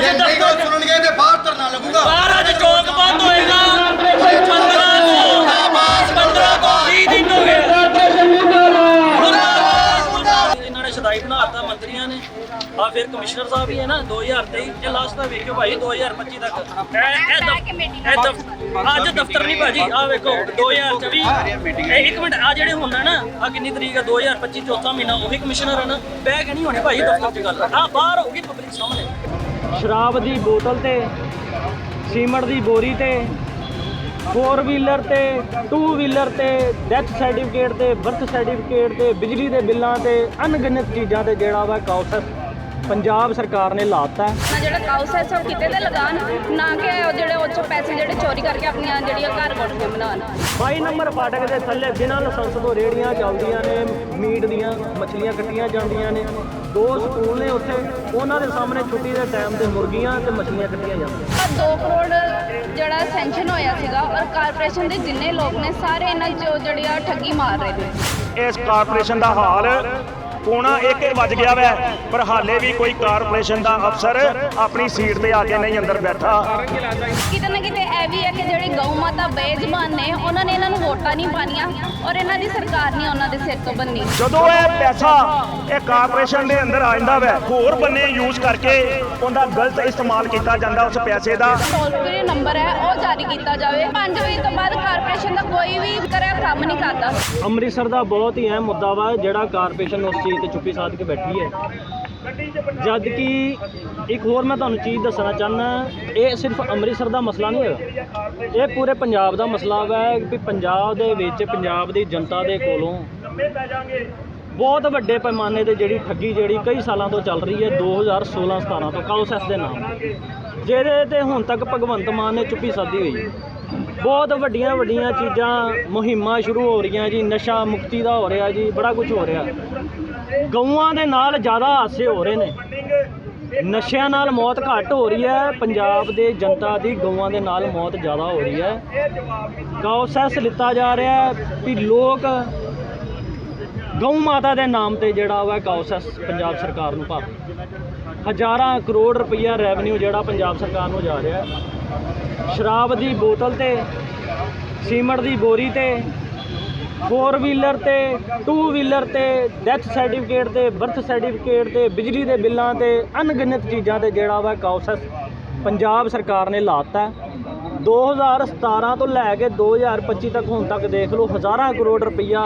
ਅੱਜ ਜੇ ਨਹੀਂ ਦਫ਼ਤਰ ਕੋਈ ਸੁਣਨਗੇ ਤੇ ਬਾਹਰ ਧਰਨਾ ਲੱਗੂਗਾ। ਬਾਹਰ ਅੱਜ ਚੌਕ ਬੰਦ ਹੋਏਗਾ। 15 ਤੋਂ 15 ਤੋਂ 20 ਦਿਨ ਹੋ ਗਏ। ਇਹਨਾਂ ਨੇ ਸ਼ਦਾਈ ਬਣਾਤਾ ਮੰਤਰੀਆਂ ਨੇ। ਆ ਫਿਰ ਕਮਿਸ਼ਨਰ ਸਾਹਿਬ ਵੀ ਹੈ ਨਾ 2023 ਇਹ ਲਾਸਟ ਦਾ ਵੇਖਿਓ ਭਾਈ 2025 ਤੱਕ। ਇਹ ਇਹ ਦਫ਼- ਇਹ ਦਫ਼- ਅੱਜ ਦਫ਼ਤਰ ਨਹੀਂ ਭਾਜੀ ਆ ਵੇਖੋ 2024 ਇਹ ਇੱਕ ਮਿੰਟ ਆ ਜਿਹੜੇ ਹੁੰਦਾ ਨਾ ਆ ਕਿੰਨੀ ਤਰੀਕ ਹੈ 2025 ਚੌਥਾ ਮਹੀਨਾ ਉਹੀ ਕਮਿਸ਼ਨਰ ਹੈ ਨਾ। ਬਹਿ ਕੇ ਨਹੀਂ ਹੋਣੀ ਭਾਈ ਦਫ਼ਤਰ 'ਚ ਗੱਲ। ਆ ਬਾਹਰ ਹੋਊਗੀ ਪਬਲਿਕ ਸਾਹਮਣੇ। ਸ਼ਰਾਬ ਦੀ ਬੋਤਲ ਤੇ, ਸੀਮਟ ਦੀ ਬੋਰੀ ਤੇ ਫੋਰ ਵੀਲਰ ਤੇ ਟੂ ਵੀਲਰ ਤੇ ਡੈਥ ਸਰਟੀਫਿਕੇਟ ਤੇ ਬਰਥ ਸਰਟੀਫਿਕੇਟ ਤੇ, ਬਿਜਲੀ ਦੇ ਬਿੱਲਾਂ ਤੇ, ਅਣਗਿਣਤ ਚੀਜ਼ਾਂ ਤੇ ਜਿਹੜਾ ਵਾ ਕਾਉਸਸ ਪੰਜਾਬ ਸਰਕਾਰ ਨੇ ਲਾਤਾ। ਹੈ ਨਾ ਜਿਹੜਾ ਕਾਊਸ ਹੈ ਕਿਤੇ ਤੇ ਲਗਾਉਣ ਨਾ ਕਿ ਉਹ ਜਿਹੜੇ ਉਹ 'ਚੋਂ ਪੈਸੇ ਜਿਹੜੇ ਚੋਰੀ ਕਰਕੇ ਆਪਣੀਆਂ ਜਿਹੜੀਆਂ ਘਰ ਕੋਠੀਆਂ ਬਣਾਉਣ 22 ਨੰਬਰ ਫਾਟਕ ਦੇ ਥੱਲੇ ਬਿਨਾਂ ਲਾਇਸੈਂਸ ਤੋਂ ਰੇੜੀਆਂ ਚੱਲਦੀਆਂ ਨੇ ਮੀਟ ਦੀਆਂ ਮੱਛਲੀਆਂ ਕੱਟੀਆਂ ਜਾਂਦੀਆਂ ਨੇ। ਦੋ ਸਕੂਲ ਨੇ ਉੱਥੇ ਉਹਨਾਂ ਦੇ ਸਾਹਮਣੇ ਛੁੱਟੀ ਦੇ ਟਾਈਮ ਤੇ ਮੁਰਗੀਆਂ ਤੇ ਮੱਛਲੀਆਂ ਕੱਟੀਆਂ ਜਾਂਦੀਆਂ। ਪਰ 2 ਕਰੋੜ ਜਿਹੜਾ ਸੈਂਕਸ਼ਨ ਹੋਇਆ ਸੀਗਾ ਔਰ ਕਾਰਪੋਰੇਸ਼ਨ ਦੇ ਜਿੰਨੇ ਲੋਕ ਨੇ ਸਾਰੇ ਇਹਨਾਂ 'ਚੋਂ ਜਿਹੜੀ ਆ ਠੱਗੀ ਮਾਰ ਰਹੇ ਨੇ। ਇਸ ਕਾਰਪੋਰੇਸ਼ਨ ਦਾ ਹਾਲ ਪੌਣਾ ਇੱਕ ਵੱਜ ਗਿਆ ਵੈ ਪਰ ਹਾਲੇ ਵੀ ਕੋਈ ਕਾਰਪੋਰੇਸ਼ਨ ਦਾ ਅਫਸਰ ਆਪਣੀ ਸੀਟ ਤੇ ਆ ਕੇ ਨਹੀਂ ਅੰਦਰ ਬੈਠਾ। ਕਿਤੇ ਨਾ ਕਿਤੇ ਇਹ ਵੀ ਹੈ ਕਿ ਜਿਹੜੀ ਗਊ ਮਾਤਾ ਬੇਜ਼ਬਾਨ ਨੇ ਉਹਨਾਂ ਨੇ ਇਹਨਾਂ ਨੂੰ ਵੋਟਾਂ ਨਹੀਂ ਪਾਣੀਆਂ ਔਰ ਇਹਨਾਂ ਦੀ ਸਰਕਾਰ ਨਹੀਂ ਉਹਨਾਂ ਦੇ ਸਿਰ ਤੋਂ ਬੰਨੀ। ਜਦੋਂ ਇਹ ਪੈਸਾ ਇਹ ਕਾਰਪੋਰੇਸ਼ਨ ਦੇ ਅੰਦਰ ਆ ਜਾਂਦਾ ਵੈ ਹੋਰ ਬੰਨੇ ਯੂਜ਼ ਕਰਕੇ ਉਹਦਾ ਗਲਤ ਇਸਤੇਮਾਲ ਕੀਤਾ ਜਾਂਦਾ ਉਸ ਪੈਸੇ ਦਾ। ਟੋਲ ਫ੍ਰੀ ਨੰਬਰ ਹੈ ਉਹ ਜਾਰੀ ਕੀਤਾ ਜਾਵੇ। 5 ਵਜੇ ਤੋਂ ਬਾਅਦ ਕਾਰਪੋਰੇਸ਼ਨ ਦਾ ਕੋਈ ਵੀ ਤਰ੍ਹਾਂ ਕੰਮ ਨਹੀਂ ਕਰਦਾ। ਅੰਮ੍ਰਿਤਸਰ ਦਾ ਬਹੁਤ ਹੀ ਅਹਿਮ ਮੁੱਦਾ ਵਾ, ਜਿਹੜਾ ਕਾਰਪੋਰੇਸ਼ਨ ਉਸ ਚੀਜ਼ ਤੇ ਚੁੱਪੀ ਸਾਧ ਕੇ ਬੈਠੀ ਹੈ। ਜਦ ਕਿ ਇੱਕ ਹੋਰ ਮੈਂ ਤੁਹਾਨੂੰ ਚੀਜ਼ ਦੱਸਣਾ ਚਾਹੁੰਦਾ, ਇਹ ਸਿਰਫ ਅੰਮ੍ਰਿਤਸਰ ਦਾ ਮਸਲਾ ਨਹੀਂ ਹੈਗਾ। ਇਹ ਪੂਰੇ ਪੰਜਾਬ ਦਾ ਮਸਲਾ ਵਾ ਕਿ ਪੰਜਾਬ ਦੇ ਵਿੱਚ ਪੰਜਾਬ ਦੀ ਜਨਤਾ ਦੇ ਕੋਲੋਂ ਬਹੁਤ ਵੱਡੇ ਪੈਮਾਨੇ ਤੇ ਜਿਹੜੀ ਠੱਗੀ ਜਿਹੜੀ ਕਈ ਸਾਲਾਂ ਤੋਂ ਚੱਲ ਰਹੀ ਹੈ 2016 17 ਤੋਂ ਕਾਲੋਸੈਸ ਦੇ ਨਾਮ। ਜਿਹਦੇ ਤੇ ਹੁਣ ਤੱਕ ਭਗਵੰਤ ਮਾਨ ਨੇ ਚੁੱਪੀ ਸਾਧੀ ਹੋਈ। ਬਹੁਤ ਵੱਡੀਆਂ ਵੱਡੀਆਂ ਚੀਜ਼ਾਂ, ਮੁਹਿੰਮਾਂ ਸ਼ੁਰੂ ਹੋ ਰਹੀਆਂ ਜੀ, ਨਸ਼ਾ ਮੁਕਤੀ ਦਾ ਹੋ ਰਿਹਾ ਜੀ, ਬੜਾ ਕੁਝ ਹੋ ਰਿਹਾ। ਗਊਆਂ ਦੇ ਨਾਲ ਜ਼ਿਆਦਾ ਹਾਸੇ ਹੋ ਰਹੇ ਨੇ। ਨਸ਼ਿਆਂ ਨਾਲ ਮੌਤ ਘੱਟ ਹੋ ਰਹੀ ਹੈ, ਪੰਜਾਬ ਦੇ ਜਨਤਾ ਦੀ ਗਊਆਂ ਦੇ ਨਾਲ ਮੌਤ ਜ਼ਿਆਦਾ ਹੋ ਰਹੀ ਹੈ। ਕਾਉਸੈਸ ਲਿੱਤਾ ਜਾ ਰਿਹਾ ਹੈ ਵੀ ਲੋਕ ਗਊ ਮਾਤਾ ਦੇ ਨਾਮ ਤੇ ਜਿਹੜਾ ਵਾ ਕਾਉਸੈਸ ਪੰਜਾਬ ਸਰਕਾਰ ਨੂੰ ਭਰ ਹਜ਼ਾਰਾਂ ਕਰੋੜ ਰੁਪਈਆ ਰੈਵਨਿਊ ਜਿਹੜਾ ਪੰਜਾਬ ਸਰਕਾਰ ਨੂੰ ਜਾ ਰਿਹਾ ਸ਼ਰਾਬ ਦੀ ਬੋਤਲ ਤੇ, ਸੀਮਟ ਦੀ ਬੋਰੀ ਤੇ ਫੋਰ ਵੀਲਰ ਤੇ ਟੂ ਵੀਲਰ ਤੇ ਡੈਥ ਸਰਟੀਫਿਕੇਟ ਤੇ ਬਰਥ ਸਰਟੀਫਿਕੇਟ ਤੇ, ਬਿਜਲੀ ਦੇ ਬਿੱਲਾਂ ਤੇ, ਅਣਗਿਣਤ ਚੀਜ਼ਾਂ ਤੇ ਜਿਹੜਾ ਵਾ ਕਾਉਸਸ ਪੰਜਾਬ ਸਰਕਾਰ ਨੇ ਲਾਤਾ ਹੈ। 2017 ਤੋਂ ਲੈ ਕੇ 2025 ਤੱਕ ਹੁਣ ਤੱਕ ਦੇਖ ਲਓ, ਹਜ਼ਾਰਾਂ ਕਰੋੜ ਰੁਪਈਆ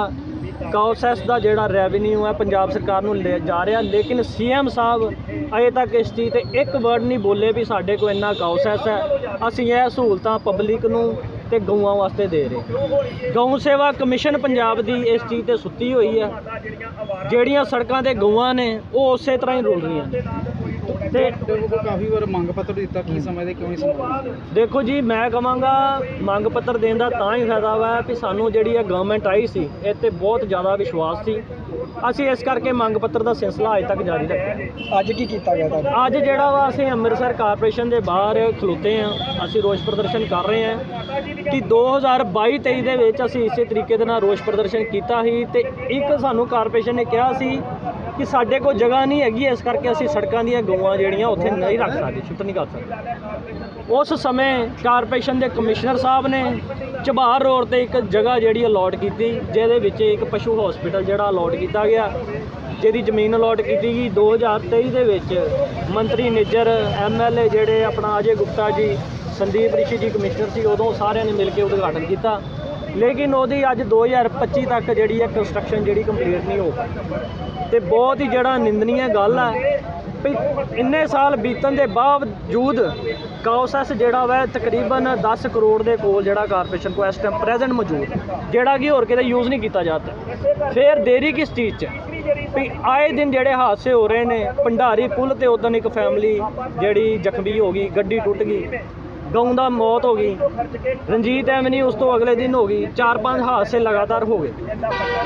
ਕਾਉਸੈਸ ਦਾ ਜਿਹੜਾ ਰੈਵਨਿਊ ਹੈ, ਪੰਜਾਬ ਸਰਕਾਰ ਨੂੰ ਲੈ ਜਾ ਰਿਹਾ, ਲੇਕਿਨ ਸੀਐਮ ਸਾਹਿਬ ਅਜੇ ਤੱਕ ਇਸ ਚੀਜ਼ ਤੇ ਇੱਕ ਵਰਡ ਨਹੀਂ ਬੋਲੇ ਵੀ ਸਾਡੇ ਕੋਲ ਇੰਨਾ ਕਾਉਸੈਸ ਹੈ। ਅਸੀਂ ਇਹ ਸਹੂਲਤਾਂ ਪਬਲਿਕ ਨੂੰ ਤੇ ਗਊਆਂ ਵਾਸਤੇ ਦੇ ਰਹੇ ਗਊ ਸੇਵਾ ਕਮਿਸ਼ਨ ਪੰਜਾਬ ਦੀ ਇਸ ਚੀਜ਼ ਤੇ ਸੁੱਤੀ ਹੋਈ ਹੈ। ਜਿਹੜੀਆਂ ਸੜਕਾਂ ਤੇ ਗਊਆਂ ਨੇ, ਉਹ ਉਸੇ ਤਰ੍ਹਾਂ ਹੀ ਰੁਲ ਰਹੀਆਂ ਨੇ। ਤੇ ਦੇਖੋ ਕਾਫੀ ਵਾਰ ਮੰਗ ਪੱਤਰ ਦਿੱਤਾ ਕੀ ਸਮਝਦੇ ਕਿਉਂ ਨਹੀਂ ਸਮਝਦੇ? ਦੇਖੋ ਜੀ ਮੈਂ ਕਹਾਂਗਾ ਮੰਗ ਪੱਤਰ ਦੇਣ ਦਾ ਤਾਂ ਹੀ ਫਾਇਦਾ ਵਾ ਕਿ ਸਾਨੂੰ ਜਿਹੜੀ ਇਹ ਗਵਰਨਮੈਂਟ ਆਈ ਸੀ ਇਹ ਤੇ ਬਹੁਤ ਜ਼ਿਆਦਾ ਵਿਸ਼ਵਾਸ ਸੀ। ਅਸੀਂ ਇਸ ਕਰਕੇ ਮੰਗ ਪੱਤਰ ਦਾ ਸਿਲਸਿਲਾ ਅਜੇ ਤੱਕ ਜਾਰੀ ਰੱਖਿਆ। ਅੱਜ ਕੀ ਕੀਤਾ ਗਿਆ ਤੁਹਾਡਾ? ਅੱਜ ਜਿਹੜਾ ਵਾ ਅਸੀਂ ਅੰਮ੍ਰਿਤਸਰ ਕਾਰਪੋਰੇਸ਼ਨ ਦੇ ਬਾਹਰ ਖਲੋਤੇ ਆ ਅਸੀਂ ਰੋਸ ਪ੍ਰਦਰਸ਼ਨ ਕਰ ਰਹੇ ਹਾਂ ਕਿ 2022-23 ਦੇ ਵਿੱਚ ਅਸੀਂ ਇਸੇ ਤਰੀਕੇ ਦੇ ਨਾਲ ਰੋਸ ਪ੍ਰਦਰਸ਼ਨ ਕੀਤਾ ਸੀ ਤੇ ਇੱਕ ਸਾਨੂੰ ਕਾਰਪੋਰੇਸ਼ਨ ਨੇ ਕਿਹਾ ਸੀ ਕਿ ਸਾਡੇ ਕੋਲ ਜਗ੍ਹਾ ਨਹੀਂ ਹੈਗੀ, ਇਸ ਕਰਕੇ ਅਸੀਂ ਸੜਕਾਂ ਦੀਆਂ ਗਊਆਂ ਜਿਹੜੀਆਂ ਉੱਥੇ ਨਹੀਂ ਰੱਖ ਸਕਦੇ ਸ਼ਿਫਟ ਨਹੀਂ ਕਰ ਸਕਦੇ। ਉਸ ਸਮੇਂ ਕਾਰਪੋਰੇਸ਼ਨ ਦੇ ਕਮਿਸ਼ਨਰ ਸਾਹਿਬ ਨੇ ਚਬਾਰ ਰੋਡ ਤੇ ਇੱਕ ਜਗ੍ਹਾ ਜਿਹੜੀ ਅਲਾਟ ਕੀਤੀ, ਜਿਹਦੇ ਵਿੱਚ ਇੱਕ ਪਸ਼ੂ ਹਸਪੀਟਲ ਜਿਹੜਾ ਅਲਾਟ ਕੀਤਾ ਗਿਆ, ਜਿਹਦੀ ਜ਼ਮੀਨ ਅਲਾਟ ਕੀਤੀ ਗਈ। 2023 ਦੇ ਵਿੱਚ ਮੰਤਰੀ ਨਿੱਜਰ ਐਮਐਲਏ ਜਿਹੜੇ ਆਪਣਾ ਅਜੇ ਗੁਪਤਾ ਜੀ, ਸੰਦੀਪ ਰਿਸ਼ੀ ਜੀ ਕਮਿਸ਼ਨਰ ਸੀ, ਉਦੋਂ ਸਾਰਿਆਂ ਨੇ ਮਿਲ ਕੇ ਉਦਘਾਟਨ ਕੀਤਾ। ਲੇਕਿਨ ਉਹਦੀ ਅੱਜ 2025 ਤੱਕ ਜਿਹੜੀ ਹੈ ਕੰਸਟਰਕਸ਼ਨ ਜਿਹੜੀ ਕੰਪਲੀਟ ਨਹੀਂ ਹੋ ਪਾਈ। ਤੇ ਬਹੁਤ ਹੀ ਜਿਹੜਾ ਨਿੰਦਨੀय ਗੱਲ ਹੈ ਵੀ ਇੰਨੇ ਸਾਲ ਬੀਤਣ ਦੇ ਬਾਵਜੂਦ ਕਾਉਸੈਸ ਜਿਹੜਾ ਵਾ ਤਕਰੀਬਨ 10 ਕਰੋੜ ਦੇ ਕੋਲ ਜਿਹੜਾ ਕਾਰਪੋਰੇਸ਼ਨ ਕੋ ਇਸ ਟਾਈਮ ਪ੍ਰੈਜ਼ੈਂਟ ਮੌਜੂਦ ਜਿਹੜਾ ਕਿ ਹੋਰ ਕਿਤੇ ਯੂਜ਼ ਨਹੀਂ ਕੀਤਾ ਜਾਂਦਾ ਫਿਰ ਦੇਰੀ ਕਿਸ ਚੀਜ਼ 'ਚ? ਵੀ ਆਏ ਦਿਨ ਜਿਹੜੇ ਹਾਦਸੇ ਹੋ ਰਹੇ ਨੇ, ਭੰਡਾਰੀ ਪੁਲ ਤੇ ਉਦੋਂ ਇੱਕ ਫੈਮਿਲੀ ਜਿਹੜੀ ਜ਼ਖਮੀ ਹੋ ਗਈ, ਗੱਡੀ ਟੁੱਟ ਗਈ। ਗਊ ਦਾ ਮੌਤ ਹੋ ਗਈ। ਰਣਜੀਤ ਐਵਨੀ ਉਸ ਤੋਂ ਅਗਲੇ ਦਿਨ ਹੋ ਗਈ। ਚਾਰ ਪੰਜ ਹਾਦਸੇ ਲਗਾਤਾਰ ਹੋ ਗਏ।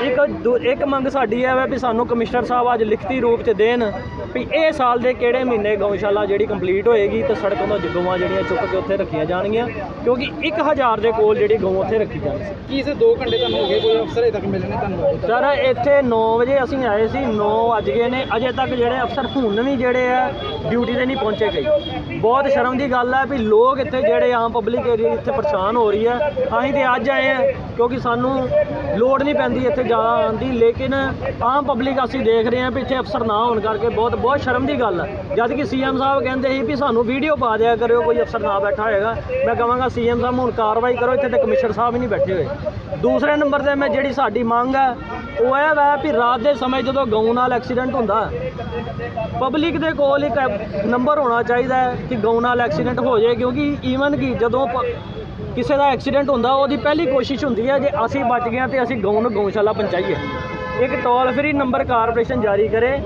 ਇੱਕ ਦੂ- ਇੱਕ ਮੰਗ ਸਾਡੀ ਹੈ ਵੀ ਸਾਨੂੰ ਕਮਿਸ਼ਨਰ ਸਾਹਿਬ ਅੱਜ ਲਿਖਤੀ ਰੂਪ ਚ ਦੇਣ ਵੀ ਇਹ ਸਾਲ ਦੇ ਕਿਹੜੇ ਮਹੀਨੇ ਗਊਸ਼ਾਲਾ ਜਿਹੜੀ ਕੰਪਲੀਟ ਹੋਏਗੀ ਤੇ ਸੜਕਾਂ ਤੋਂ ਗਊਆਂ ਜਿਹੜੀਆਂ ਚੁੱਕ ਕੇ ਉੱਥੇ ਰੱਖੀਆਂ ਜਾਣਗੀਆਂ। ਕਿਉਂਕਿ 1000 ਦੇ ਕੋਲ ਜਿਹੜੀ ਗਊ ਉੱਥੇ ਰੱਖੀ ਜਾਣੀ ਸੀ। ਕੀ ਸੇ 2 ਘੰਟੇ ਤੁਹਾਨੂੰ ਹੋ ਗਏ? ਕੋਈ ਅਫਸਰ ਅਜੇ ਤੱਕ ਮਿਲੇ ਨਹੀਂ ਤੁਹਾਨੂੰ? ਸਰ ਇੱਥੇ 9 ਵਜੇ ਅਸੀਂ ਆਏ ਸੀ 9 ਵੱਜ ਗਏ ਨੇ। ਅਜੇ ਤੱਕ ਜਿਹੜੇ ਅਫਸਰ ਹੁਣ ਵੀ ਜਿਹੜੇ ਆ ਡਿਊਟੀ ਤੇ ਨਹੀਂ ਪਹੁੰਚੇ ਗਏ। ਬਹੁਤ ਸ਼ਰਮ ਦੀ ਗੱਲ ਹੈ ਵੀ ਲੋਕ ਇੱਥੇ ਜਿਹੜੇ ਆਮ ਪਬਲਿਕ ਏਰੀਆ ਇੱਥੇ ਪਰੇਸ਼ਾਨ ਹੋ ਰਹੀ ਹੈ, ਅਸੀਂ ਤੇ ਅੱਜ ਆਏ ਆ ਕਿਉਂਕਿ ਸਾਨੂੰ ਲੋੜ ਨਹੀਂ ਪੈਂਦੀ ਇੱਥੇ ਜ਼ਿਆਦਾ ਆਉਣ ਦੀ, ਲੇਕਿਨ ਆਮ ਪਬਲਿਕ ਅਸੀਂ ਦੇਖ ਰਹੇ ਹਾਂ ਵੀ ਇੱਥੇ ਅਫਸਰ ਨਾ ਹੋਣ ਕਰਕੇ ਬਹੁਤ ਬਹੁਤ ਸ਼ਰਮ ਦੀ ਗੱਲ ਹੈ ਜਦ ਕਿ ਸੀਐਮ ਸਾਹਿਬ ਕਹਿੰਦੇ ਸੀ ਵੀ ਸਾਨੂੰ ਵੀਡੀਓ ਪਾ ਦਿਆ ਕਰਿਓ, ਕੋਈ ਅਫਸਰ ਨਾ ਬੈਠਾ ਹੋਏਗਾ। ਮੈਂ ਕਹਾਂਗਾ ਸੀਐਮ ਸਾਹਿਬ, ਹੁਣ ਕਾਰਵਾਈ ਕਰੋ, ਇੱਥੇ ਤੇ ਕਮਿਸ਼ਨਰ ਸਾਹਿਬ ਹੀ ਨਹੀਂ ਬੈਠੇ ਹੋਏ। ਦੂਸਰੇ ਨੰਬਰ ਤੇ ਮੈਂ ਜਿਹੜੀ ਸਾਡੀ ਮੰਗ ਹੈ ਉਹ ਇਹ ਵਾ ਵੀ ਰਾਤ ਦੇ ਸਮੇਂ ਜਦੋਂ ਗਊ ਨਾਲ ਐਕਸੀਡੈਂਟ ਹੁੰਦਾ ਪਬਲਿਕ ਦੇ ਕੋਲ ਇੱਕ ਨੰਬਰ ਹੋਣਾ ਚਾਹੀਦਾ ਹੈ ਕਿ ਗਊ ਨਾਲ ਐਕਸੀਡੈਂਟ ਹੋ ਜਾਏ, ਕਿਉਂਕਿ ਈਵਨ ਕਿ ਜਦੋਂ ਪ- ਕਿਸੇ ਦਾ ਐਕਸੀਡੈਂਟ ਹੁੰਦਾ, ਉਹਦੀ ਪਹਿਲੀ ਕੋਸ਼ਿਸ਼ ਹੁੰਦੀ ਹੈ ਜੇ ਅਸੀਂ ਬਚ ਗਏ ਹਾਂ ਤੇ ਅਸੀਂ ਗਊ ਨੂੰ ਗਊਸ਼ਾਲਾ ਪਹੁੰਚਾਈਏ। ਇੱਕ ਟੋਲ ਫਰੀ ਨੰਬਰ ਕਾਰਪੋਰੇਸ਼ਨ ਜਾਰੀ ਕਰੇ।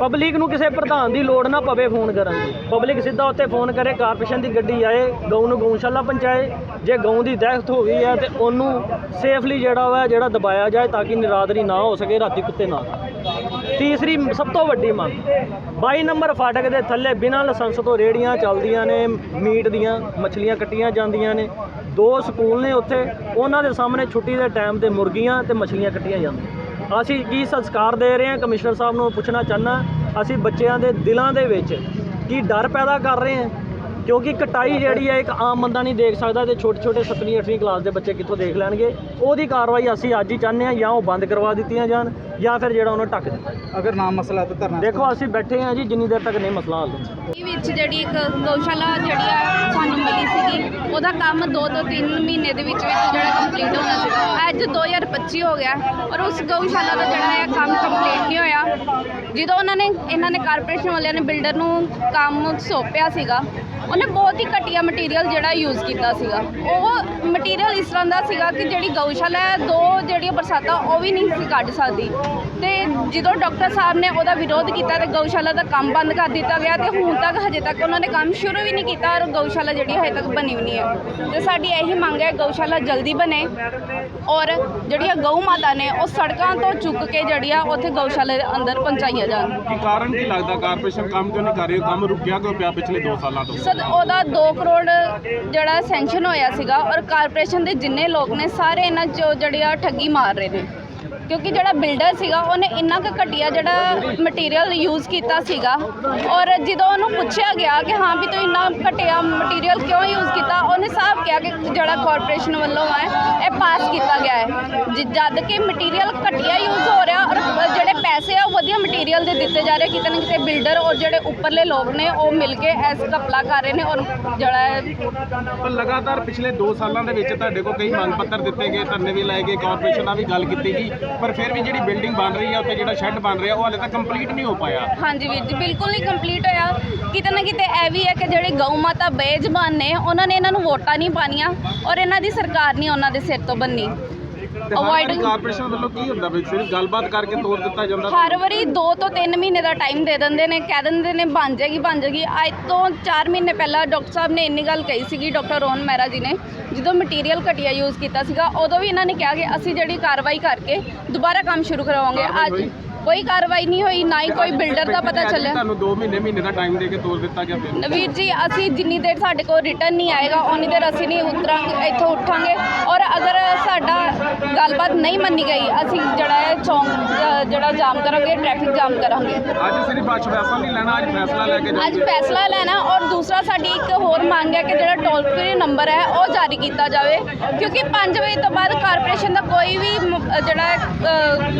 ਪਬਲਿਕ ਨੂੰ ਕਿਸੇ ਪ੍ਰਧਾਨ ਦੀ ਲੋੜ ਨਾ ਪਵੇ ਫੋਨ ਕਰਨ ਦੀ। ਪਬਲਿਕ ਸਿੱਧਾ ਉੱਤੇ ਫੋਨ ਕਰੇ ਕਾਰਪੋਰੇਸ਼ਨ ਦੀ ਗੱਡੀ ਆਏ, ਗਊ ਨੂੰ ਗਊਸ਼ਾਲਾ ਪਹੁੰਚਾਏ। ਜੇ ਗਊ ਦੀ ਡੈਥ ਹੋ ਗਈ ਹੈ ਤੇ ਉਹਨੂੰ ਸੇਫਲੀ ਜਿਹੜਾ ਵਾ, ਜਿਹੜਾ ਦਬਾਇਆ ਜਾਏ ਤਾਂ ਕਿ ਨਿਰਾਦਰੀ ਨਾ ਹੋ ਸਕੇ, ਰਾਤੀ ਕੁੱਤੇ ਨਾ ਖਾਣ। ਤੀਸਰੀ ਸਭ ਤੋਂ ਵੱਡੀ ਮੰਗ। 22 ਨੰਬਰ ਫਾਟਕ ਦੇ ਥੱਲੇ ਬਿਨਾਂ ਲਾਇਸੈਂਸ ਤੋਂ ਰੇੜੀਆਂ ਚੱਲਦੀਆਂ ਨੇ, ਮੀਟ ਦੀਆਂ ਮੱਛਲੀਆਂ ਕੱਟੀਆਂ ਜਾਂਦੀਆਂ ਨੇ। ਦੋ ਸਕੂਲ ਨੇ ਉੱਥੇ, ਉਹਨਾਂ ਦੇ ਸਾਹਮਣੇ ਛੁੱਟੀ ਦੇ ਟਾਈਮ ਤੇ ਮੁਰਗੀਆਂ ਤੇ ਮੱਛਲੀਆਂ ਕੱਟੀਆਂ ਜਾਂਦੀਆਂ। ਅਸੀਂ ਕੀ ਸੰਸਕਾਰ ਦੇ ਰਹੇ ਹਾਂ? ਕਮਿਸ਼ਨਰ ਸਾਹਿਬ ਨੂੰ ਪੁੱਛਣਾ ਚਾਹਨਾ ਅਸੀਂ ਬੱਚਿਆਂ ਦੇ ਦਿਲਾਂ ਦੇ ਵਿੱਚ ਕੀ ਡਰ ਪੈਦਾ ਕਰ ਰਹੇ ਹਾਂ? ਕਿਉਂਕਿ ਕਟਾਈ ਜਿਹੜੀ ਹੈ, ਇੱਕ ਆਮ ਬੰਦਾ ਨਹੀਂ ਦੇਖ ਸਕਦਾ ਤੇ ਛੋਟੇ ਛੋਟੇ 7ਵੀਂ 8ਵੀਂ ਕਲਾਸ ਦੇ ਬੱਚੇ ਕਿੱਥੋਂ ਦੇਖ ਲੈਣਗੇ? ਉਹਦੀ ਕਾਰਵਾਈ ਅਸੀਂ ਅੱਜ ਹੀ ਚਾਹੁੰਦੇ ਹਾਂ ਜਾਂ ਉਹ ਬੰਦ ਕਰਵਾ ਦਿੱਤੀਆਂ ਜਾਣ। ਜਾਂ ਫਿਰ ਜਿਹੜਾ ਉਹਨੂੰ ਢੱਕ ਦਿੱਤਾ। ਅਗਰ ਨਾ ਮਸਲਾ ਤਾਂ ਧਰਨਾ ਦੇਖੋ ਅਸੀਂ ਬੈਠੇ ਹਾਂ ਜੀ ਜਿੰਨੀ ਦੇਰ ਤੱਕ ਨਹੀਂ ਮਸਲਾ ਹੱਲ ਹੁੰਦਾ। ਇਹ ਵਿੱਚ ਜਿਹੜੀ ਇੱਕ ਗਊਸ਼ਾਲਾ ਜਿਹੜੀ ਆ ਸਾਨੂੰ ਮਿਲੀ ਸੀਗੀ ਉਹਦਾ ਕੰਮ 2 ਤੋਂ 3 ਮਹੀਨੇ ਦੇ ਵਿੱਚ ਵਿੱਚ ਜਿਹੜਾ ਕੰਪਲੀਟ ਹੋਣਾ ਸੀਗਾ ਅੱਜ 2025 ਹੋ ਗਿਆ ਔਰ ਉਸ ਗਊਸ਼ਾਲਾ ਦਾ ਜਿਹੜਾ ਹੈ ਕੰਮ ਕੰਪਲੀਟ ਨਹੀਂ ਹੋਇਆ। ਜਦੋਂ ਉਹਨਾਂ ਨੇ ਇਹਨਾਂ ਨੇ ਕਾਰਪੋਰੇਸ਼ਨ ਵਾਲਿਆਂ ਨੇ ਬਿਲਡਰ ਨੂੰ ਕੰਮ ਸੌਂਪਿਆ ਸੀਗਾ ਉਹਨੇ ਬਹੁਤ ਹੀ ਘਟੀਆ ਮਟੀਰੀਅਲ ਜਿਹੜਾ ਯੂਜ਼ ਕੀਤਾ ਸੀਗਾ। ਉਹ ਮਟੀਰੀਅਲ ਇਸ ਤਰ੍ਹਾਂ ਦਾ ਸੀਗਾ ਕਿ ਜਿਹੜੀ ਗਊਸ਼ਾਲਾ ਹੈ ਦੋ ਜਿਹੜੀਆਂ ਬਰਸਾਤਾਂ ਉਹ ਵੀ ਨਹੀਂ ਸੀ ਕੱਢ ਸਕਦੀ। ਤੇ ਜਦੋਂ ਡਾਕਟਰ ਸਾਹਿਬ ਨੇ ਉਹਦਾ ਵਿਰੋਧ ਕੀਤਾ ਤੇ ਗਊਸ਼ਾਲਾ ਦਾ ਕੰਮ ਬੰਦ ਕਰ ਦਿੱਤਾ ਗਿਆ ਤੇ ਹੁਣ ਤੱਕ ਹਜੇ ਤੱਕ ਉਹਨਾਂ ਨੇ ਕੰਮ ਸ਼ੁਰੂ ਵੀ ਨਹੀਂ ਕੀਤਾ ਔਰ ਗਊਸ਼ਾਲਾ ਜਿਹੜੀ ਹਜੇ ਤੱਕ ਬਣੀ ਵੀ ਨਹੀਂ ਹੈ। ਤੇ ਸਾਡੀ ਇਹੀ ਮੰਗ ਹੈ ਗਊਸ਼ਾਲਾ ਜਲਦੀ ਬਣੇ ਔਰ ਜਿਹੜੀਆਂ ਗਊ ਮਾਤਾ ਨੇ ਉਹ ਸੜਕਾਂ ਤੋਂ ਚੁੱਕ ਕੇ ਜਿਹੜੀਆਂ ਉੱਥੇ ਗਊਸ਼ਾਲਾ ਦੇ ਅੰਦਰ ਪਹੁੰਚਾਈਆਂ ਜਾਣ। ਕੀ ਕਾਰਨ ਕੀ ਲੱਗਦਾ? ਕਾਰਪੋਰੇਸ਼ਨ ਕੰਮ ਕਿਉਂ ਨਹੀਂ ਕਰ ਰਹੀ? ਕੰਮ ਰੁਕਿਆ ਕਿਉਂ ਪਿਆ ਪਿਛਲੇ 2 ਸਾਲਾਂ ਤੋਂ? ਸਰ ਉਹਦਾ 2 ਕਰੋੜ ਜਿਹੜਾ ਸੈਂਕਸ਼ਨ ਹੋਇਆ ਸੀਗਾ ਔਰ ਕਾਰਪੋਰੇਸ਼ਨ ਦੇ ਜਿੰਨੇ ਲੋਕ ਨੇ ਸਾਰੇ ਇਹਨਾਂ ਚੋਂ ਜਿਹੜੇ ਆ ਠੱਗੀ ਮਾਰ ਰਹੇ ਨੇ। ਕਿਉਂਕਿ ਜਿਹੜਾ ਬਿਲਡਰ ਸੀਗਾ, ਉਹਨੇ ਇੰਨਾ ਕੁ ਘਟੀਆ ਜਿਹੜਾ ਮਟੀਰੀਅਲ ਯੂਜ਼ ਕੀਤਾ ਸੀਗਾ। ਔਰ ਜਦੋਂ ਉਹਨੂੰ ਪੁੱਛਿਆ ਗਿਆ ਕਿ ਹਾਂ ਵੀ ਤੂੰ ਇੰਨਾ ਘਟੀਆ ਮਟੀਰੀਅਲ ਕਿਉਂ ਯੂਜ਼ ਕੀਤਾ, ਉਹਨੇ ਸਾਫ਼ ਕਿਹਾ ਕਿ ਜਿਹੜਾ ਕਾਰਪੋਰੇਸ਼ਨ ਵੱਲੋਂ ਹੈ, ਇਹ ਪਾਸ ਕੀਤਾ ਗਿਆ ਹੈ। ਜਦ ਕਿ ਮਟੀਰੀਅਲ ਘਟੀਆ ਯੂਜ਼ ਹੋ ਰਿਹਾ ਔਰ ਜਿਹੜੇ ਪੈਸੇ ਆ ਉਹ ਵਧੀਆ ਮਟੀਰੀਅਲ ਦੇ ਦਿੱਤੇ ਜਾ ਰਹੇ ਕਿਤੇ ਨਾ ਕਿਤੇ ਬਿਲਡਰ ਔਰ ਜਿਹੜੇ ਉੱਪਰਲੇ ਲੋਕ ਨੇ ਉਹ ਮਿਲ ਕੇ ਐਸ ਘਪਲਾ ਕਰ ਰਹੇ ਨੇ ਔਰ ਜਿਹੜਾ ਹੈ ਪਰ ਲਗਾਤਾਰ ਪਿਛਲੇ 2 ਸਾਲਾਂ ਦੇ ਵਿੱਚ ਤੁਹਾਡੇ ਕੋਲ ਕਈ ਮੰਗ ਪੱਤਰ ਦਿੱਤੇ ਗਏ ਧਰਨੇ ਵੀ ਲਾਏ ਗਏ ਕਾਰਪੋਰੇਸ਼ਨ ਨਾਲ ਵੀ ਗੱਲ ਕੀਤੀ ਗਈ ਪਰ ਫਿਰ ਵੀ ਜਿਹੜੀ ਬਿਲਡਿੰਗ ਬਣ ਰਹੀ ਹੈ ਉੱਤੇ ਜਿਹੜਾ ਸ਼ੈੱਡ ਬਣ ਰਿਹਾ ਉਹ ਹਾਲੇ ਤੱਕ ਕੰਪਲੀਟ ਨਹੀਂ ਹੋ ਪਾਇਆ। ਹਾਂਜੀ ਵੀਰ ਜੀ ਬਿਲਕੁਲ ਨਹੀਂ ਕੰਪਲੀਟ ਹੋਇਆ। ਕਿਤੇ ਨਾ ਕਿਤੇ ਇਹ ਵੀ ਹੈ ਕਿ ਜਿਹੜੇ ਗਊ ਮਾਤਾ ਬੇਜ਼ਬਾਨ ਨੇ ਉਹਨਾਂ ਨੇ ਇਹਨਾਂ ਨੂੰ ਵੋਟਾਂ ਨਹੀਂ ਪਾਣੀਆਂ ਔਰ ਇਹਨਾਂ ਦੀ ਸਰਕਾਰ ਨਹੀਂ ਉਹਨਾਂ ਦੇ ਸਿਰ ਤੋਂ ਬੰਨੀ। Avoid- ਕਾਰਪੋਰੇਸ਼ਨ ਵੱਲੋਂ ਕੀ ਹੁੰਦਾ ਵੀ ਸਿਰਫ ਗੱਲਬਾਤ ਕਰਕੇ ਤੋੜ ਦਿੱਤਾ ਜਾਂਦਾ? ਹਰ ਵਾਰੀ 2 ਤੋਂ 3 ਮਹੀਨੇ ਦਾ ਟਾਈਮ ਦੇ ਦਿੰਦੇ ਨੇ ਕਹਿ ਦਿੰਦੇ ਨੇ ਬਣ ਜਾਏਗੀ ਬਣ ਜਾਏਗੀ। ਅੱਜ ਤੋਂ 4 ਮਹੀਨੇ ਪਹਿਲਾਂ ਡਾਕਟਰ ਸਾਹਿਬ ਨੇ ਇੰਨੀ ਗੱਲ ਕਹੀ ਸੀਗੀ ਡਾਕਟਰ ਰੋਹਨ ਮਹਿਰਾ ਜੀ ਨੇ ਜਦੋਂ ਮਟੀਰੀਅਲ ਘਟੀਆ ਯੂਜ਼ ਕੀਤਾ ਸੀਗਾ ਉਦੋਂ ਵੀ ਇਹਨਾਂ ਨੇ ਕਿਹਾ ਕਿ ਅਸੀਂ ਜਿਹੜੀ ਕਾਰਵਾਈ ਕਰਕੇ ਦੁਬਾਰਾ ਕੰਮ ਸ਼ੁਰੂ ਕਰਵਾਵਾਂਗੇ ਅੱਜ ਕੋਈ ਕਾਰਵਾਈ ਨਹੀਂ ਹੋਈ ਨਾ ਹੀ ਕੋਈ ਬਿਲਡਰ ਦਾ ਪਤਾ ਚੱਲਿਆ। ਤੁਹਾਨੂੰ 2 ਮਹੀਨੇ ਮਹੀਨੇ ਦਾ ਟਾਈਮ ਦੇ ਕੇ ਤੋੜ ਦਿੱਤਾ ਗਿਆ ਫਿਰ ਨਵੀਰ ਜੀ ਅਸੀਂ ਜਿੰਨੀ ਦੇਰ ਸਾਡੇ ਕੋਲ ਰਿਟਰਨ ਨਹੀਂ ਆਏਗਾ ਉਨੀ ਦੇਰ ਅਸੀਂ ਨਹੀਂ ਉਤਰਾਂਗੇ ਇੱਥੋਂ ਉੱਠਾਂਗੇ। ਔਰ ਅਗਰ ਸਾਡਾ ਗੱਲਬਾਤ ਨਹੀਂ ਮੰਨੀ ਗਈ ਅਸੀਂ ਜਿਹੜਾ ਹੈ ਚੌਂਕ ਜਿਹੜਾ ਜਾਮ ਕਰਾਂਗੇ ਟ੍ਰੈਫਿਕ ਜਾਮ ਕਰਾਂਗੇ। ਅੱਜ ਸਿਰਫ ਅੱਜ ਫੈਸਲਾ ਨਹੀਂ ਲੈਣਾ ਅੱਜ ਫੈਸਲਾ ਲੈ ਕੇ ਅੱਜ ਫੈਸਲਾ ਲੈਣਾ ਔਰ ਦੂਸਰਾ ਸਾਡੀ ਇੱਕ ਹੋਰ ਮੰਗ ਹੈ ਕਿ ਜਿਹੜਾ ਟੋਲ ਫ੍ਰੀ ਨੰਬਰ ਹੈ ਉਹ ਜਾਰੀ ਕੀਤਾ ਜਾਵੇ। ਕਿਉਂਕਿ 5 ਵਜੇ ਤੋਂ ਬਾਅਦ ਕਾਰਪੋਰੇਸ਼ਨ ਦਾ ਕੋਈ ਵੀ ਜਿਹੜਾ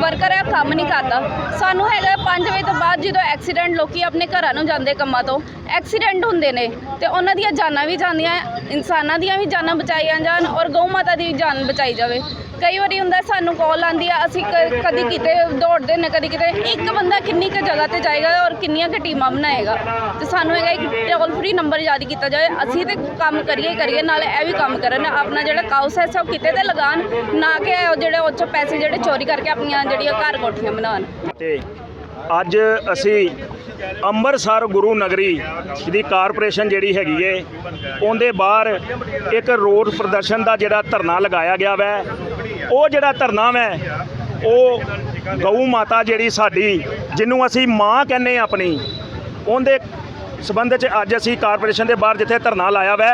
ਵਰਕਰ ਹੈ ਕੰਮ ਨਹੀਂ ਕਰਦਾ। ਸਾਨੂੰ ਹੈਗਾ 5 ਵਜੇ ਤੋਂ ਬਾਅਦ ਜਦੋਂ ਐਕਸੀਡੈਂਟ ਲੋਕੀ ਆਪਣੇ ਘਰਾਂ ਨੂੰ ਜਾਂਦੇ ਕੰਮਾਂ ਤੋਂ ਐਕਸੀਡੈਂਟ ਹੁੰਦੇ ਨੇ ਤੇ ਉਹਨਾਂ ਦੀਆਂ ਜਾਨਾਂ ਵੀ ਜਾਂਦੀਆਂ, ਇਨਸਾਨਾਂ ਦੀਆਂ ਵੀ ਜਾਨਾਂ ਬਚਾਈਆਂ ਜਾਣ ਔਰ ਗਊ ਮਾਤਾ ਦੀ ਵੀ ਜਾਨ ਬਚਾਈ ਜਾਵੇ। ਕਈ ਵਾਰੀ ਹੁੰਦਾ ਸਾਨੂੰ ਕਾਲ ਆਂਦੀ ਆ, ਅਸੀਂ ਕ- ਕਦੀ ਕਿਤੇ ਦੌੜਦੇ ਨੇ ਕਦੀ ਕਿਤੇ ਇੱਕ ਬੰਦਾ ਕਿੰਨੀ ਕੁ ਜਗ੍ਹਾ ਤੇ ਜਾਏਗਾ ਔਰ ਕਿੰਨੀਆਂ ਕੁ ਟੀਮਾਂ ਬਣਾਏਗਾ। ਤੇ ਸਾਨੂੰ ਹੈਗਾ ਇੱਕ ਟੋਲ ਫ੍ਰੀ ਨੰਬਰ ਯਾਦ ਕੀਤਾ ਜਾਵੇ, ਅਸੀਂ ਤੇ ਕੰਮ ਕਰੀਏ ਹੀ ਕਰੀਏ, ਨਾਲ ਇਹ ਵੀ ਕੰਮ ਕਰਨ, ਆਪਣਾ ਜਿਹੜਾ ਕਾਉਸ ਹੈ ਸਭ ਕਿਤੇ ਤੇ ਲਗਾਉਣ, ਨਾ ਕਿ ਉਹ ਜਿਹੜੇ ਉਹ 'ਚੋਂ ਪੈਸੇ ਜਿਹੜੇ ਚੋਰੀ ਕਰਕੇ ਆਪਣੀਆਂ ਜਿਹੜੀਆਂ ਘਰ ਕੋਠੀਆਂ ਬਣਾਉਣ। ਤੇ ਅੱਜ ਅਸੀਂ ਅੰਮ੍ਰਿਤਸਰ ਗੁਰੂ ਨਗਰੀ ਦੀ ਕਾਰਪੋਰੇਸ਼ਨ ਜਿਹੜੀ ਹੈਗੀ ਏ, ਉਹਦੇ ਬਾਹਰ ਇੱਕ ਰੋਡ ਪ੍ਰਦਰਸ਼ਨ ਦਾ ਜਿਹੜਾ ਧਰਨਾ ਲਗਾਇਆ ਗਿਆ ਵੈ। ਉਹ ਜਿਹੜਾ ਧਰਨਾ ਵੈ, ਉਹ ਗਊ ਮਾਤਾ ਜਿਹੜੀ ਸਾਡੀ, ਜਿਹਨੂੰ ਅਸੀਂ ਮਾਂ ਕਹਿੰਦੇ ਆਪਣੀ, ਉਹਦੇ ਸਬੰਧ 'ਚ ਅੱਜ ਅਸੀਂ ਕਾਰਪੋਰੇਸ਼ਨ ਦੇ ਬਾਹਰ ਜਿੱਥੇ ਧਰਨਾ ਲਾਇਆ ਵੈ,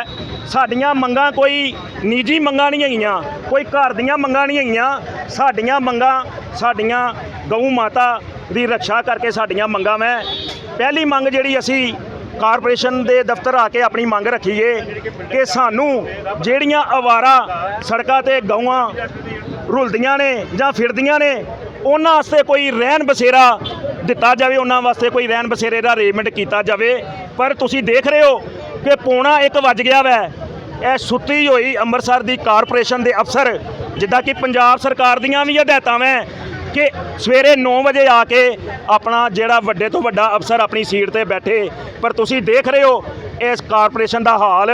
ਸਾਡੀਆਂ ਮੰਗਾਂ ਕੋਈ ਨਿੱਜੀ ਮੰਗਾਂ ਨਹੀਂ ਹੈਗੀਆਂ, ਕੋਈ ਘਰ ਦੀਆਂ ਮੰਗਾਂ ਨਹੀਂ ਹੈਗੀਆਂ, ਸਾਡੀਆਂ ਮੰਗਾਂ, ਸਾਡੀਆਂ ਗਊ ਮਾਤਾ ਦੀ ਰੱਖਿਆ ਕਰਕੇ ਸਾਡੀਆਂ ਮੰਗਾਂ ਵੈ ਪਹਿਲੀ ਮੰਗ ਜਿਹੜੀ ਅਸੀਂ ਕਾਰਪੋਰੇਸ਼ਨ ਦੇ ਦਫ਼ਤਰ ਆ ਕੇ ਆਪਣੀ ਮੰਗ ਰੱਖੀਏ ਕਿ ਸਾਨੂੰ ਜਿਹੜੀਆਂ ਅਵਾਰਾ ਸੜਕਾਂ ਤੇ ਗਊਆਂ ਰੁਲਦੀਆਂ ਨੇ ਜਾਂ ਫਿਰਦੀਆਂ ਨੇ, ਉਹਨਾਂ ਵਾਸਤੇ ਕੋਈ ਰਹਿਣ ਬਸੇਰਾ ਦਿੱਤਾ ਜਾਵੇ, ਉਹਨਾਂ ਵਾਸਤੇ ਕੋਈ ਰਹਿਣ ਬਸੇਰੇ ਦਾ ਅਰੇਂਜਮੈਂਟ ਕੀਤਾ ਜਾਵੇ। ਪਰ ਤੁਸੀਂ ਦੇਖ ਰਹੇ ਹੋ ਕਿ ਪੌਣਾ 1 ਵੱਜ ਗਿਆ ਵੈ। ਇਹ ਸੁੱਤੀ ਹੋਈ ਅੰਮ੍ਰਿਤਸਰ ਦੀ ਕਾਰਪੋਰੇਸ਼ਨ ਦੇ ਅਫਸਰ, ਜਿੱਦਾਂ ਕਿ ਪੰਜਾਬ ਸਰਕਾਰ ਦੀਆਂ ਵੀ ਹਦਾਇਤਾਂ ਵੈ ਕਿ ਸਵੇਰੇ 9 ਵਜੇ ਆ ਕੇ ਆਪਣਾ ਜਿਹੜਾ ਵੱਡੇ ਤੋਂ ਵੱਡਾ ਅਫਸਰ ਆਪਣੀ ਸੀਟ ਤੇ ਬੈਠੇ ਪਰ ਤੁਸੀਂ ਦੇਖ ਰਹੇ ਹੋ ਇਸ ਕਾਰਪੋਰੇਸ਼ਨ ਦਾ ਹਾਲ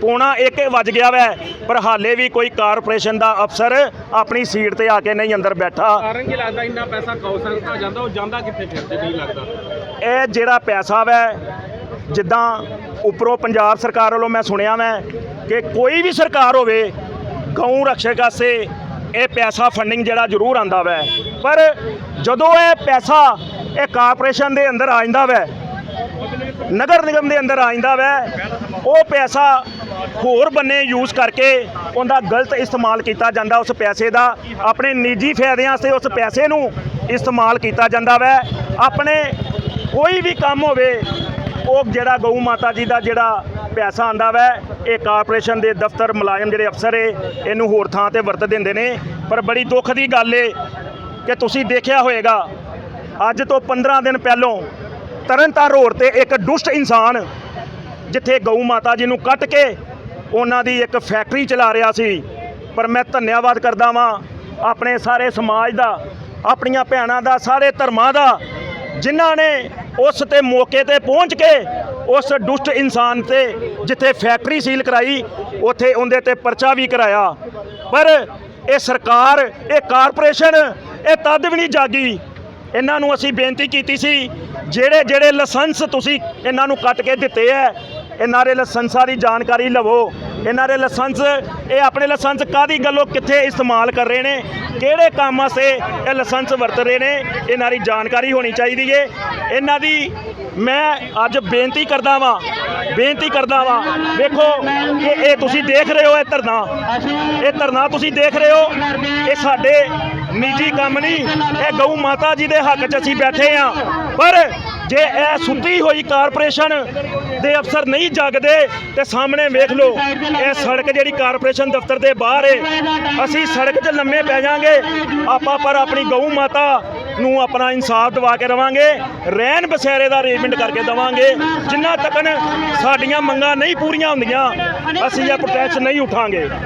ਪੌਣਾ 1 ਵੱਜ ਗਿਆ ਵੈ ਪਰ ਹਾਲੇ ਵੀ ਕੋਈ ਕਾਰਪੋਰੇਸ਼ਨ ਦਾ ਅਫਸਰ ਆਪਣੀ ਸੀਟ ਤੇ ਆ ਕੇ ਨਹੀਂ ਅੰਦਰ ਬੈਠਾ। ਕਾਰਨ ਕੀ ਲੱਗਦਾ ਇੰਨਾ ਪੈਸਾ ਕੌਂਸਲ ਦਾ ਜਾਂਦਾ ਉਹ ਜਾਂਦਾ ਕਿੱਥੇ ਫਿਰ ਤੇ ਨਹੀਂ ਲੱਗਦਾ? ਇਹ ਜਿਹੜਾ ਪੈਸਾ ਵੈ ਜਿੱਦਾਂ ਉੱਪਰੋਂ ਪੰਜਾਬ ਸਰਕਾਰ ਵੱਲੋਂ ਮੈਂ ਸੁਣਿਆ ਮੈਂ ਕਿ ਕੋਈ ਵੀ ਸਰਕਾਰ ਹੋਵੇ ਗਊ ਰਕਸ਼ਕ ਵਾਸਤੇ ਇਹ ਪੈਸਾ ਫੰਡਿੰਗ ਜਿਹੜਾ ਜ਼ਰੂਰ ਆਂਦਾ ਵੈ। ਪਰ ਜਦੋਂ ਇਹ ਪੈਸਾ ਇਹ ਕਾਰਪੋਰੇਸ਼ਨ ਦੇ ਅੰਦਰ ਆ ਜਾਂਦਾ ਵੈ, ਨਗਰ ਨਿਗਮ ਦੇ ਅੰਦਰ ਆ ਜਾਂਦਾ ਵੈ, ਉਹ ਪੈਸਾ ਹੋਰ ਬੰਨੇ ਯੂਜ਼ ਕਰਕੇ ਉਹਦਾ ਗਲਤ ਇਸਤੇਮਾਲ ਕੀਤਾ ਜਾਂਦਾ, ਉਸ ਪੈਸੇ ਦਾ, ਆਪਣੇ ਨਿੱਜੀ ਫਾਇਦਿਆਂ ਵਾਸਤੇ ਉਸ ਪੈਸੇ ਨੂੰ ਇਸਤੇਮਾਲ ਕੀਤਾ ਜਾਂਦਾ ਵੈ। ਆਪਣੇ ਕੋਈ ਵੀ ਕੰਮ ਹੋਵੇ, ਉਹ ਜਿਹੜਾ ਗਊ ਮਾਤਾ ਜੀ ਦਾ ਜਿਹੜਾ ਪੈਸਾ ਆਂਦਾ ਵੈ। ਇਹ ਕਾਰਪੋਰੇਸ਼ਨ ਦੇ ਦਫ਼ਤਰ ਮੁਲਾਜ਼ਮ ਜਿਹੜੇ ਅਫਸਰ ਏ, ਇਹਨੂੰ ਹੋਰ ਥਾਂ ਤੇ ਵਰਤ ਦਿੰਦੇ ਨੇ। ਪਰ ਬੜੀ ਦੁੱਖ ਦੀ ਗੱਲ ਏ ਕਿ ਤੁਸੀਂ ਦੇਖਿਆ ਹੋਵੇਗਾ ਅੱਜ ਤੋਂ 15 ਦਿਨ ਪਹਿਲੋਂ ਤਰਨਤਾਰਨ ਰੋਡ ਤੇ ਇੱਕ ਦੁਸ਼ਟ ਇਨਸਾਨ ਜਿੱਥੇ ਗਊ ਮਾਤਾ ਜੀ ਨੂੰ ਕੱਟ ਕੇ ਉਹਨਾਂ ਦੀ ਇੱਕ ਫੈਕਟਰੀ ਚਲਾ ਰਿਹਾ ਸੀ। ਪਰ ਮੈਂ ਧੰਨਵਾਦ ਕਰਦਾ ਵਾਂ, ਆਪਣੇ ਸਾਰੇ ਸਮਾਜ ਦਾ, ਆਪਣੀਆਂ ਭੈਣਾਂ ਦਾ, ਸਾਰੇ ਧਰਮਾਂ ਦਾ, ਜਿਨ੍ਹਾਂ ਨੇ ਉਸ ਤੇ ਮੌਕੇ ਤੇ ਪਹੁੰਚ ਕੇ ਉਸ ਦੁਸ਼ਟ ਇਨਸਾਨ ਤੇ ਜਿੱਥੇ ਫੈਕਟਰੀ ਸੀਲ ਕਰਾਈ, ਉੱਥੇ ਉਹਦੇ ਤੇ ਪਰਚਾ ਵੀ ਕਰਾਇਆ। ਪਰ ਇਹ ਸਰਕਾਰ, ਇਹ ਕਾਰਪੋਰੇਸ਼ਨ, ਇਹ ਤਦ ਵੀ ਨਹੀਂ ਜਾਗੀ। ਇਹਨਾਂ ਨੂੰ ਅਸੀਂ ਬੇਨਤੀ ਕੀਤੀ ਸੀ, ਜਿਹੜੇ ਜਿਹੜੇ ਲਾਇਸੈਂਸ ਤੁਸੀਂ ਇਹਨਾਂ ਨੂੰ ਕੱਟ ਕੇ ਦਿੱਤੇ ਐ, ਇਹਨਾਂ ਦੇ ਲਾਇਸੈਂਸਾਂ ਦੀ ਜਾਣਕਾਰੀ ਲਵੋ। ਇਹਨਾਂ ਦੇ ਲਾਇਸੈਂਸ, ਇਹ ਆਪਣੇ ਲਾਇਸੈਂਸ ਕਾਦੀ ਗੱਲੋਂ ਕਿੱਥੇ ਇਸਤੇਮਾਲ ਕਰ ਰਹੇ ਨੇ? ਕਿਹੜੇ ਕੰਮ ਵਾਸਤੇ ਇਹ ਲਾਇਸੈਂਸ ਵਰਤ ਰਹੇ ਨੇ? ਇਹਨਾਂ ਦੀ ਜਾਣਕਾਰੀ ਹੋਣੀ ਚਾਹੀਦੀ ਏ। ਇਹਨਾਂ ਦੀ ਮੈਂ ਅੱਜ ਬੇਨਤੀ ਕਰਦਾ ਵਾਂ, ਬੇਨਤੀ ਕਰਦਾ ਵਾਂ, ਵੇਖੋ ਕਿ ਇਹ ਤੁਸੀਂ ਦੇਖ ਰਹੇ ਹੋ ਇਹ ਧਰਨਾ। ਇਹ ਧਰਨਾ ਤੁਸੀਂ ਦੇਖ ਰਹੇ ਹੋ, ਇਹ ਸਾਡੇ ਨਿੱਜੀ ਕੰਮ ਨਹੀਂ, ਇਹ ਗਊ ਮਾਤਾ ਜੀ ਦੇ ਹੱਕ 'ਚ ਅਸੀਂ ਬੈਠੇ ਆ। ਪਰ ਜੇ ਇਹ ਸੁੱਤੀ ਹੋਈ ਕਾਰਪੋਰੇਸ਼ਨ ਦੇ ਅਫਸਰ ਨਹੀਂ ਜਾਗਦੇ, ਤੇ ਸਾਹਮਣੇ ਵੇਖ ਲਓ, ਇਹ ਸੜਕ ਜਿਹੜੀ ਕਾਰਪੋਰੇਸ਼ਨ ਦਫ਼ਤਰ ਦੇ ਬਾਹਰ ਏ। ਅਸੀਂ ਸੜਕ 'ਚ ਲੰਮੇ ਪੈ ਜਾਾਂਗੇ, ਆਪਾਂ ਪਰ ਆਪਣੀ ਗਊ ਮਾਤਾ ਨੂੰ ਆਪਣਾ ਇਨਸਾਫ ਦਿਵਾ ਕੇ ਰਵਾਂਗੇ ਰਹਿਣ ਬਸੇਰੇ ਦਾ ਅਰੇਂਜਮੈਂਟ ਕਰਕੇ ਦਵਾਂਗੇ, ਜਿੰਨਾ ਤੱਕ ਸਾਡੀਆਂ ਮੰਗਾਂ ਨਹੀਂ ਪੂਰੀਆਂ ਹੁੰਦੀਆਂ, ਅਸੀਂ ਇਹ ਪ੍ਰੋਟੈਸਟ ਨਹੀਂ ਉਠਾਂਗੇ।